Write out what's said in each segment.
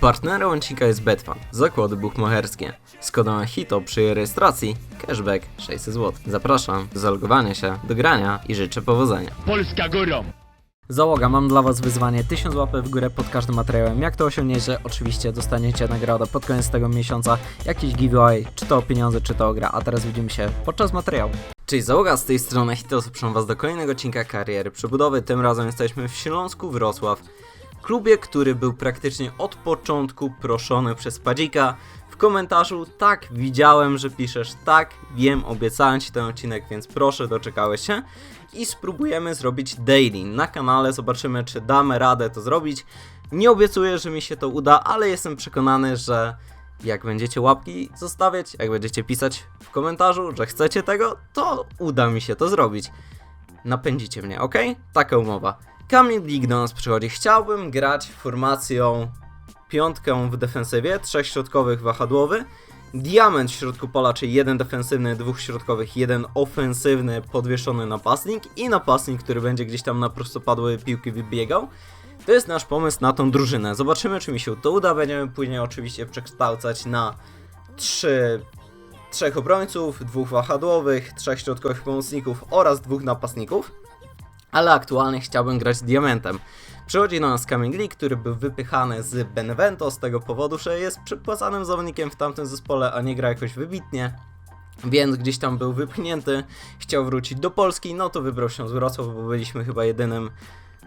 Partnerem odcinka jest Betfan, zakłady buchmacherskie. Z kodem HITO przy rejestracji cashback 600 zł. Zapraszam do zalogowania się, do grania i życzę powodzenia. Polska górą! Załoga, mam dla Was wyzwanie 1000 łapek w górę pod każdym materiałem. Jak to osiągniecie? Oczywiście dostaniecie nagrodę pod koniec tego miesiąca, jakiś giveaway, czy to o pieniądze, czy to o gra. A teraz widzimy się podczas materiału. Cześć załoga, z tej strony HITO, zapraszam Was do kolejnego odcinka kariery przebudowy. Tym razem jesteśmy w Śląsku Wrocław. Klubie, który był praktycznie od początku proszony przez Padzika w komentarzu. Tak, widziałem, że piszesz, tak, wiem, obiecałem Ci ten odcinek, więc proszę, doczekałeś się. I spróbujemy zrobić daily na kanale, zobaczymy, czy damy radę to zrobić. Nie obiecuję, że mi się to uda, ale jestem przekonany, że jak będziecie łapki zostawiać, jak będziecie pisać w komentarzu, że chcecie tego, to uda mi się to zrobić. Napędzicie mnie, ok? Taka umowa. Kamil nas przychodzi. Chciałbym grać formacją piątkę w defensywie, trzech środkowych wahadłowy, diament w środku pola, czyli jeden defensywny, dwóch środkowych, jeden ofensywny, podwieszony napastnik i napastnik, który będzie gdzieś tam na prostopadłe piłki wybiegał. To jest nasz pomysł na tą drużynę. Zobaczymy, czy mi się to uda. Będziemy później oczywiście przekształcać na trzy, trzech obrońców, dwóch wahadłowych, trzech środkowych pomocników oraz dwóch napastników. Ale aktualnie chciałbym grać diamentem. Przychodzi do nas Kamil Lee, który był wypychany z Benevento z tego powodu, że jest przypłacanym zawodnikiem w tamtym zespole, a nie gra jakoś wybitnie. Więc gdzieś tam był wypchnięty, chciał wrócić do Polski, no to wybrał się z Wrocław, bo byliśmy chyba jedynym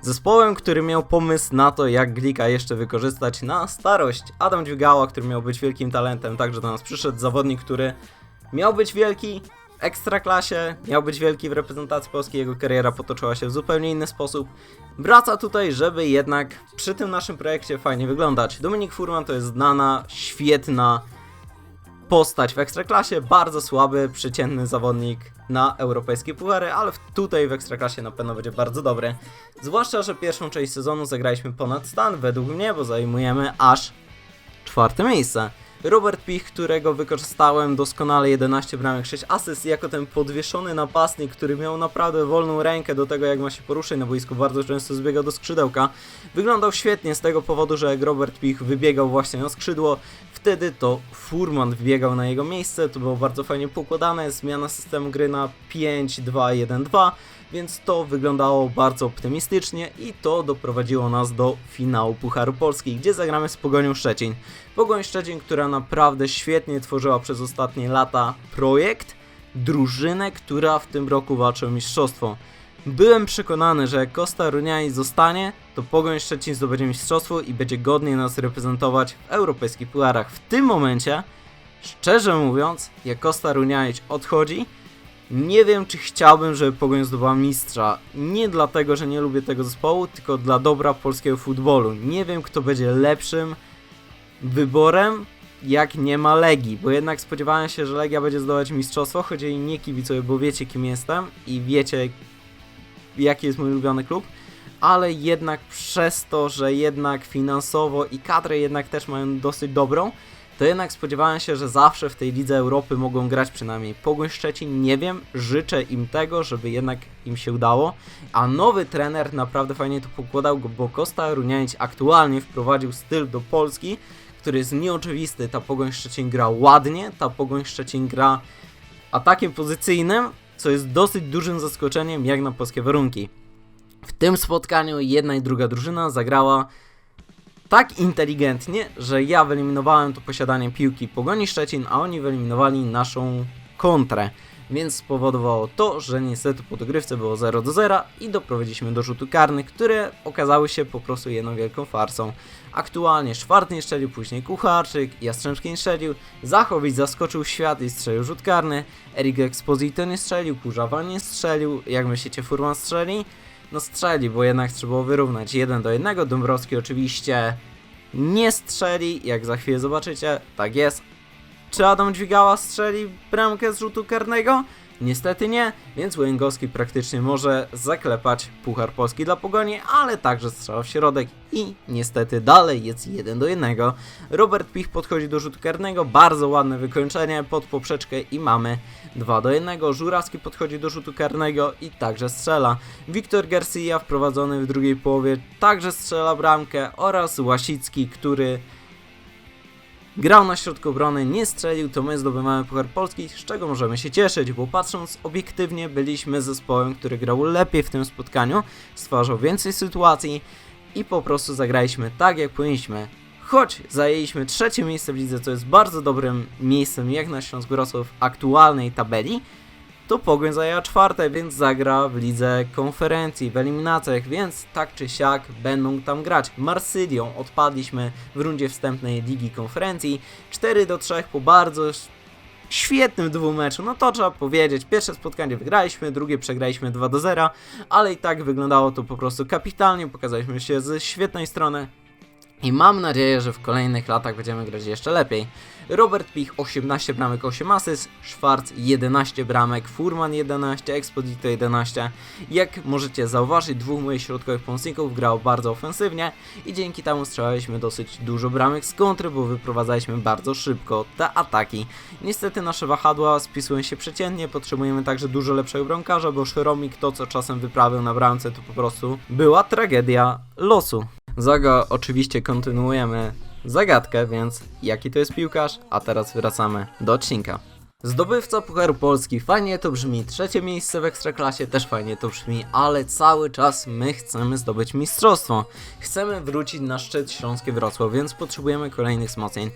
zespołem, który miał pomysł na to, jak Glika jeszcze wykorzystać na starość. Adam Dźwigała, który miał być wielkim talentem, także do nas przyszedł zawodnik, który miał być wielki ekstraklasie, miał być wielki w reprezentacji polskiej, jego kariera potoczyła się w zupełnie inny sposób. Wraca tutaj, żeby jednak przy tym naszym projekcie fajnie wyglądać. Dominik Furman to jest znana, świetna postać w ekstraklasie, bardzo słaby, przeciętny zawodnik na europejskie puchary, ale tutaj w ekstraklasie na pewno będzie bardzo dobry. Zwłaszcza, że pierwszą część sezonu zagraliśmy ponad stan, według mnie, bo zajmujemy aż czwarte miejsce. Robert Pich, którego wykorzystałem doskonale 11 bramek, 6 asyst jako ten podwieszony napastnik, który miał naprawdę wolną rękę do tego jak ma się poruszać na boisku, bardzo często zbiegał do skrzydełka. Wyglądał świetnie z tego powodu, że jak Robert Pich wybiegał właśnie na skrzydło, wtedy to Furman wbiegał na jego miejsce, to było bardzo fajnie poukładane, zmiana systemu gry na 5-2-1-2, więc to wyglądało bardzo optymistycznie i to doprowadziło nas do finału Pucharu Polski, gdzie zagramy z Pogonią Szczecin. Pogoń Szczecin, która naprawdę świetnie tworzyła przez ostatnie lata projekt, drużynę, która w tym roku walczy o mistrzostwo. Byłem przekonany, że jak Costa Runiani zostanie, to Pogoń Szczecin zdobędzie mistrzostwo i będzie godnie nas reprezentować w europejskich pucharach. W tym momencie, szczerze mówiąc, jak Costa Runianic odchodzi, nie wiem, czy chciałbym, żeby Pogoń zdobyła mistrza. Nie dlatego, że nie lubię tego zespołu, tylko dla dobra polskiego futbolu. Nie wiem, kto będzie lepszym wyborem, jak nie ma Legii, bo jednak spodziewałem się, że Legia będzie zdobywać mistrzostwo, choć jej nie kibicuję, bo wiecie, kim jestem i wiecie, jaki jest mój ulubiony klub, ale jednak przez to, że jednak finansowo i kadrę jednak też mają dosyć dobrą, to jednak spodziewałem się, że zawsze w tej Lidze Europy mogą grać przynajmniej Pogoń Szczecin, nie wiem, życzę im tego, żeby jednak im się udało, a nowy trener naprawdę fajnie to pokładał, bo Costa Runianic aktualnie wprowadził styl do Polski, który jest nieoczywisty, ta Pogoń Szczecin gra ładnie, ta Pogoń Szczecin gra atakiem pozycyjnym, co jest dosyć dużym zaskoczeniem jak na polskie warunki. W tym spotkaniu jedna i druga drużyna zagrała tak inteligentnie, że ja wyeliminowałem to posiadanie piłki Pogoni Szczecin, a oni wyeliminowali naszą kontrę. Więc spowodowało to, że niestety po dogrywce było 0 do 0 i doprowadziliśmy do rzutu karnych, które okazały się po prostu jedną wielką farsą. Aktualnie Szwarty nie strzelił, później Kucharczyk, Jastrzębski nie strzelił, Zachowicz zaskoczył świat i strzelił rzut karny, Erik Exposito nie strzelił, Kurzawa nie strzelił, jak myślicie Furman strzeli? No strzeli, bo jednak trzeba było wyrównać 1 do 1. Dąbrowski oczywiście nie strzeli, jak za chwilę zobaczycie, tak jest. Czy Adam Dźwigała strzeli bramkę z rzutu karnego? Niestety nie, więc Łęgowski praktycznie może zaklepać Puchar Polski dla Pogoni, ale także strzał w środek i niestety dalej jest 1 do 1. Robert Pich podchodzi do rzutu karnego, bardzo ładne wykończenie pod poprzeczkę i mamy 2 do 1. Żurawski podchodzi do rzutu karnego i także strzela. Wiktor Garcia wprowadzony w drugiej połowie także strzela bramkę oraz Łasicki, który grał na środku obrony, nie strzelił, to my zdobywamy Puchar Polski, z czego możemy się cieszyć, bo patrząc obiektywnie byliśmy zespołem, który grał lepiej w tym spotkaniu, stwarzał więcej sytuacji i po prostu zagraliśmy tak, jak powinniśmy. Choć zajęliśmy trzecie miejsce w lidze, co jest bardzo dobrym miejscem jak na Śląsk Wrocław aktualnej tabeli, to Pogoń zajęła czwarte, więc zagra w lidze konferencji, w eliminacjach, więc tak czy siak będą tam grać. Marsylią odpadliśmy w rundzie wstępnej ligi konferencji 4 do 3 po bardzo świetnym dwumeczu. No to trzeba powiedzieć, pierwsze spotkanie wygraliśmy, drugie przegraliśmy 2 do 0, ale i tak wyglądało to po prostu kapitalnie, pokazaliśmy się ze świetnej strony. I mam nadzieję, że w kolejnych latach będziemy grać jeszcze lepiej. Robert Pich 18 bramek, 8 asyst, Schwarz 11 bramek, Furman 11, Exposito 11. Jak możecie zauważyć, dwóch moich środkowych pomocników grało bardzo ofensywnie i dzięki temu strzelaliśmy dosyć dużo bramek z kontry, bo wyprowadzaliśmy bardzo szybko te ataki. Niestety nasze wahadła spisują się przeciętnie, potrzebujemy także dużo lepszego bramkarza, bo Szromik to co czasem wyprawiał na bramce to po prostu była tragedia losu. Zaga oczywiście kontynuujemy zagadkę, więc jaki to jest piłkarz? A teraz wracamy do odcinka. Zdobywca Pucharu Polski, fajnie to brzmi, trzecie miejsce w Ekstraklasie też fajnie to brzmi, ale cały czas my chcemy zdobyć mistrzostwo. Chcemy wrócić na szczyt Śląskie Wrocław, więc potrzebujemy kolejnych wzmocnień.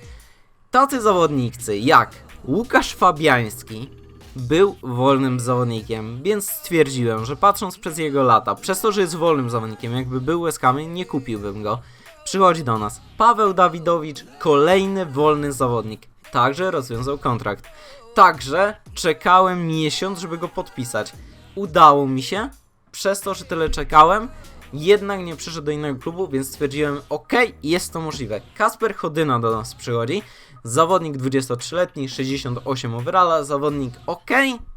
Tacy zawodnicy jak Łukasz Fabiański był wolnym zawodnikiem, więc stwierdziłem, że patrząc przez jego lata, przez to, że jest wolnym zawodnikiem, jakby był łezkami, nie kupiłbym go. Przychodzi do nas Paweł Dawidowicz, kolejny wolny zawodnik. Także rozwiązał kontrakt. Także czekałem miesiąc, żeby go podpisać. Udało mi się, przez to, że tyle czekałem, jednak nie przyszedł do innego klubu, więc stwierdziłem, ok, jest to możliwe. Kasper Chodyna do nas przychodzi, zawodnik 23-letni, 68 overalla, zawodnik ok,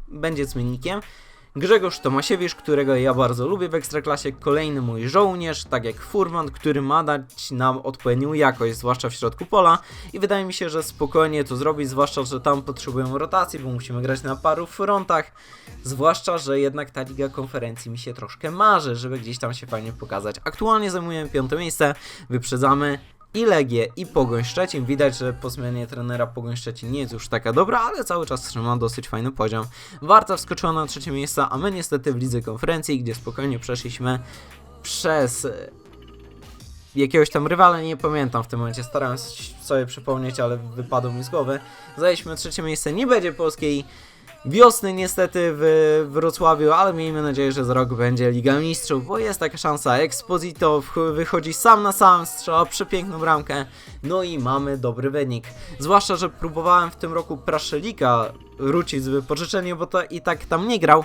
będzie zmiennikiem. Grzegorz Tomasiewicz, którego ja bardzo lubię w Ekstraklasie, kolejny mój żołnierz, tak jak Furman, który ma dać nam odpowiednią jakość, zwłaszcza w środku pola i wydaje mi się, że spokojnie to zrobić, zwłaszcza, że tam potrzebujemy rotacji, bo musimy grać na paru frontach, zwłaszcza, że jednak ta Liga Konferencji mi się troszkę marzy, żeby gdzieś tam się fajnie pokazać. Aktualnie zajmujemy piąte miejsce, wyprzedzamy i Legię i Pogoń Szczecin. Widać, że po zmianie trenera Pogoń Szczecin nie jest już taka dobra, ale cały czas trzyma dosyć fajny poziom. Warta wskoczyła na trzecie miejsce, a my niestety w lidze konferencji, gdzie spokojnie przeszliśmy przez e, jakiegoś tam rywala, nie pamiętam w tym momencie, starałem się sobie przypomnieć, ale wypadło mi z głowy. Zajęliśmy trzecie miejsce, nie będzie polskiej wiosny niestety w Wrocławiu, ale miejmy nadzieję, że za rok będzie Liga Mistrzów, bo jest taka szansa. Exposito wychodzi sam na sam, strzela przepiękną bramkę, no i mamy dobry wynik. Zwłaszcza, że próbowałem w tym roku Praszelika wrócić z wypożyczenia, bo to i tak tam nie grał.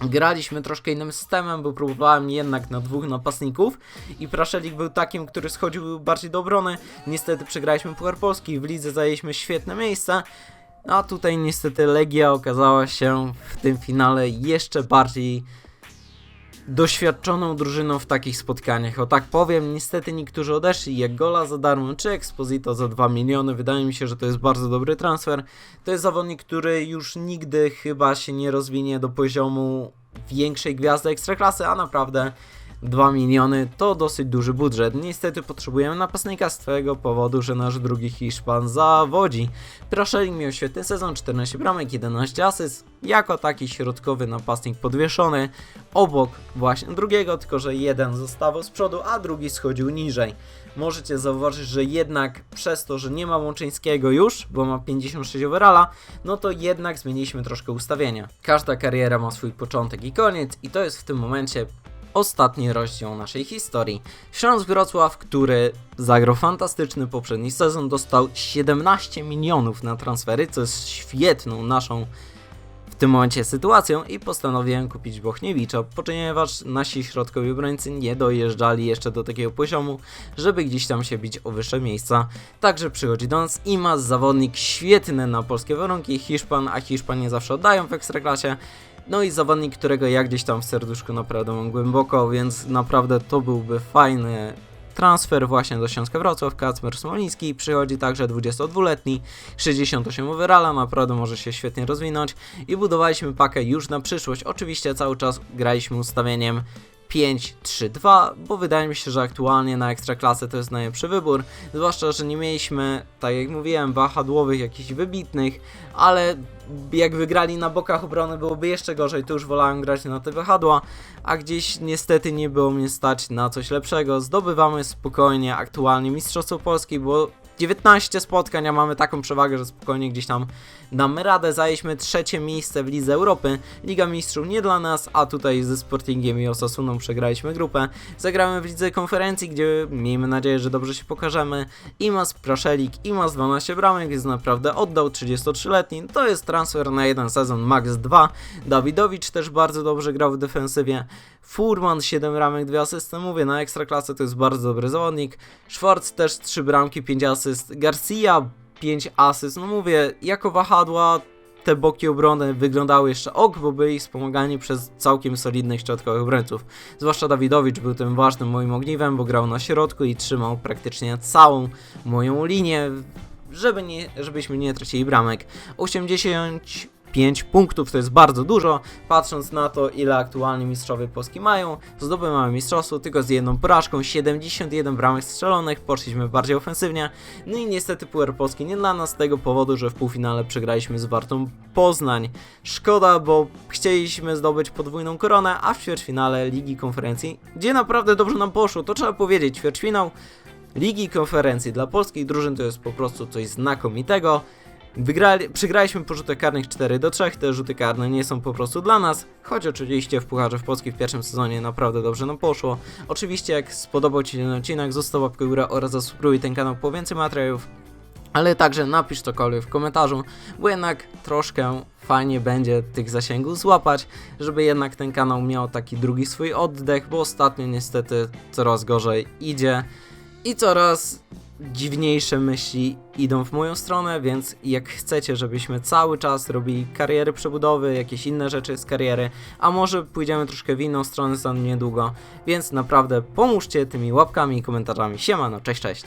Graliśmy troszkę innym systemem, bo próbowałem jednak na dwóch napastników i Praszelik był takim, który schodził bardziej do obrony. Niestety przegraliśmy Puchar Polski, w lidze zajęliśmy świetne a tutaj niestety Legia okazała się w tym finale jeszcze bardziej doświadczoną drużyną w takich spotkaniach. O tak powiem, niestety niektórzy odeszli, jak Gola za darmo, czy Exposito za 2 miliony. Wydaje mi się, że to jest bardzo dobry transfer. To jest zawodnik, który już nigdy chyba się nie rozwinie do poziomu większej gwiazdy ekstraklasy, a naprawdę 2 miliony to dosyć duży budżet. Niestety potrzebujemy napastnika z tego powodu, że nasz drugi Hiszpan zawodzi. Praszelik miał świetny sezon, 14 bramek, 11 asyst, jako taki środkowy napastnik podwieszony, obok właśnie drugiego, tylko że jeden zostawał z przodu, a drugi schodził niżej. Możecie zauważyć, że jednak przez to, że nie ma Łączyńskiego już, bo ma 56 overalla, no to jednak zmieniliśmy troszkę ustawienia. Każda kariera ma swój początek i koniec i to jest w tym momencie ostatni rozdział naszej historii. Śląsk Wrocław, który zagrał fantastyczny poprzedni sezon, dostał 17 milionów na transfery, co jest świetną naszą w tym momencie sytuacją i postanowiłem kupić Bochniewicza, ponieważ nasi środkowi obrońcy nie dojeżdżali jeszcze do takiego poziomu, żeby gdzieś tam się bić o wyższe miejsca. Także przychodzi do nas Imaz, zawodnik świetny na polskie warunki, Hiszpan, a Hiszpanie nie zawsze oddają w Ekstraklasie. No i zawodnik, którego ja gdzieś tam w serduszku naprawdę mam głęboko, więc naprawdę to byłby fajny transfer właśnie do Śląska Wrocław. Kacper Smoliński przychodzi także 22-letni, 68 overalla, naprawdę może się świetnie rozwinąć i budowaliśmy pakę już na przyszłość. Oczywiście cały czas graliśmy ustawieniem 5-3-2, bo wydaje mi się, że aktualnie na Ekstraklasę to jest najlepszy wybór, zwłaszcza, że nie mieliśmy, tak jak mówiłem, wahadłowych jakichś wybitnych, ale jak wygrali na bokach obrony byłoby jeszcze gorzej, to już wolałem grać na te wahadła, a gdzieś niestety nie było mnie stać na coś lepszego. Zdobywamy spokojnie aktualnie Mistrzostwo Polski, bo 19 spotkań, a mamy taką przewagę, że spokojnie gdzieś tam damy radę. Zajęliśmy trzecie miejsce w Lidze Europy. Liga Mistrzów nie dla nas, a tutaj ze Sportingiem i Osasuną przegraliśmy grupę. Zagramy w Lidze Konferencji, gdzie miejmy nadzieję, że dobrze się pokażemy. Imas Praszelik, Imas 12 bramek, więc naprawdę oddał 33-letni. To jest transfer na jeden sezon, max 2. Dawidowicz też bardzo dobrze grał w defensywie. Furman 7 bramek, 2 asysty. Mówię, na ekstraklasę to jest bardzo dobry zawodnik. Schwartz też 3 bramki, 5 asyst. Garcia 5 asyst. No mówię, jako wahadła te boki obrony wyglądały jeszcze ok, bo byli wspomagani przez całkiem solidnych środkowych obrońców. Zwłaszcza Dawidowicz był tym ważnym moim ogniwem, bo grał na środku i trzymał praktycznie całą moją linię, żeby nie, żebyśmy nie tracili bramek. 85 punktów to jest bardzo dużo, patrząc na to, ile aktualnie mistrzowie Polski mają. Zdobywamy mistrzostwo tylko z jedną porażką, 71 bramek strzelonych, poszliśmy bardziej ofensywnie. No i niestety Puer Polski nie dla nas z tego powodu, że w półfinale przegraliśmy z Wartą Poznań. Szkoda, bo chcieliśmy zdobyć podwójną koronę, a w ćwierćfinale Ligi Konferencji, gdzie naprawdę dobrze nam poszło, to trzeba powiedzieć, ćwierćfinał Ligi Konferencji dla polskich drużyn to jest po prostu coś znakomitego. Wygrali, przegraliśmy po rzutach karnych 4 do 3, te rzuty karne nie są po prostu dla nas, choć oczywiście w Pucharze w Polski w pierwszym sezonie naprawdę dobrze nam poszło. Oczywiście jak spodobał Ci ten odcinek, zostaw łapkę w górę oraz zasubskrybuj ten kanał po więcej materiałów, ale także napisz cokolwiek w komentarzu, bo jednak troszkę fajnie będzie tych zasięgów złapać, żeby jednak ten kanał miał taki drugi swój oddech, bo ostatnio niestety coraz gorzej idzie i coraz dziwniejsze myśli idą w moją stronę, więc jak chcecie, żebyśmy cały czas robili kariery przebudowy, jakieś inne rzeczy z kariery, a może pójdziemy troszkę w inną stronę za niedługo, więc naprawdę pomóżcie tymi łapkami i komentarzami. Siemano, cześć, cześć!